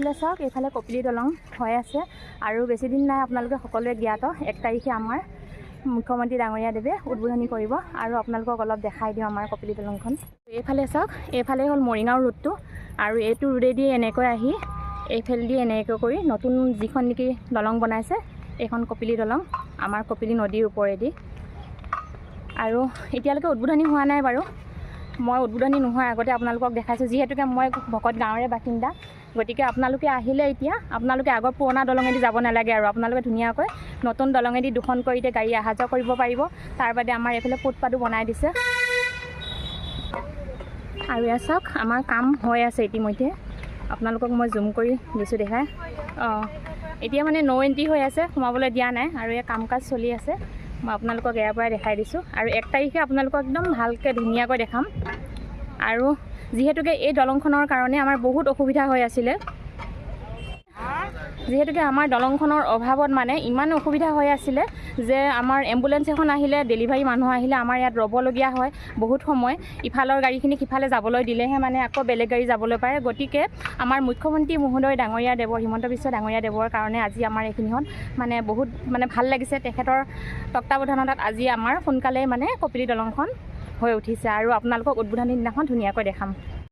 চাওক এইফালে কপিলি দলং হৈ আছে। আৰু বেছিদিন নাই আপোনালোকে সকলোৱে জ্ঞাত এক তাৰিখে আমাৰ মুখ্যমন্ত্ৰী ডাঙৰীয়াদেৱে উদ্বোধনী কৰিব। আৰু আপোনালোকক অলপ দেখাই দিওঁ আমাৰ কপিলি দলংখন। এইফালে চাওক এইফালে হ'ল মৰিগাঁও ৰোডটো। আৰু এইটো ৰোডেদি এনেকৈ আহি এইফালেদি এনেকৈ কৰি নতুন যিখন নেকি দলং বনাইছে এইখন কপিলি দলং আমাৰ কপিলি নদীৰ ওপৰেদি। আৰু এতিয়ালৈকে উদ্বোধনী হোৱা নাই বাৰু। মই উদ্বোধনী নোহোৱাৰ আগতে আপোনালোকক দেখাইছোঁ। যিহেতুকে মই ভকত গাঁৱৰে বাসিন্দা গতিকে আপোনালোকে আহিলে এতিয়া আপোনালোকে আগৰ পুৰণা দলঙেদি যাব নালাগে আৰু আপোনালোকে ধুনীয়াকৈ নতুন দলঙেদি দুখনকৈ এতিয়া গাড়ী অহা যোৱা কৰিব পাৰিব। তাৰ বাদে আমাৰ এইফালে ফুটপাতো বনাই দিছে। আৰু এয়া চাওক আমাৰ কাম হৈ আছে ইতিমধ্যে। আপোনালোকক মই জুম কৰি দিছোঁ দেখাই। অঁ এতিয়া মানে ন' এণ্ট্ৰি হৈ আছে সোমাবলৈ দিয়া নাই আৰু এয়া কাম কাজ চলি আছে। মই আপোনালোকক ইয়াৰ পৰাই দেখাই দিছোঁ। আৰু এক তাৰিখে আপোনালোকক একদম ভালকৈ ধুনীয়াকৈ দেখাম। আৰু যিহেতুকে এই দলংখনৰ কাৰণে আমাৰ বহুত অসুবিধা হৈ আছিলে যিহেতুকে আমাৰ দলংখনৰ অভাৱত মানে ইমান অসুবিধা হৈ আছিলে যে আমাৰ এম্বুলেঞ্চ এখন আহিলে ডেলিভাৰী মানুহ আহিলে আমাৰ ইয়াত ৰ'বলগীয়া হয় বহুত সময়। ইফালৰ গাড়ীখিনি সিফালে যাবলৈ দিলেহে মানে আকৌ বেলেগ গাড়ী যাবলৈ পাৰে। গতিকে আমাৰ মুখ্যমন্ত্ৰী মহোদয় ডাঙৰীয়া দেৱৰ হিমন্ত বিশ্ব ডাঙৰীয়া দেৱৰ কাৰণে আজি আমাৰ এইখিনিখন মানে বহুত মানে ভাল লাগিছে। তেখেতৰ তত্বাৱধানত আজি আমাৰ সোনকালে মানে কপিলি দলংখন হৈ উঠিছে। আৰু আপোনালোকক উদ্বোধনী দিনাখন ধুনীয়াকৈ দেখাম।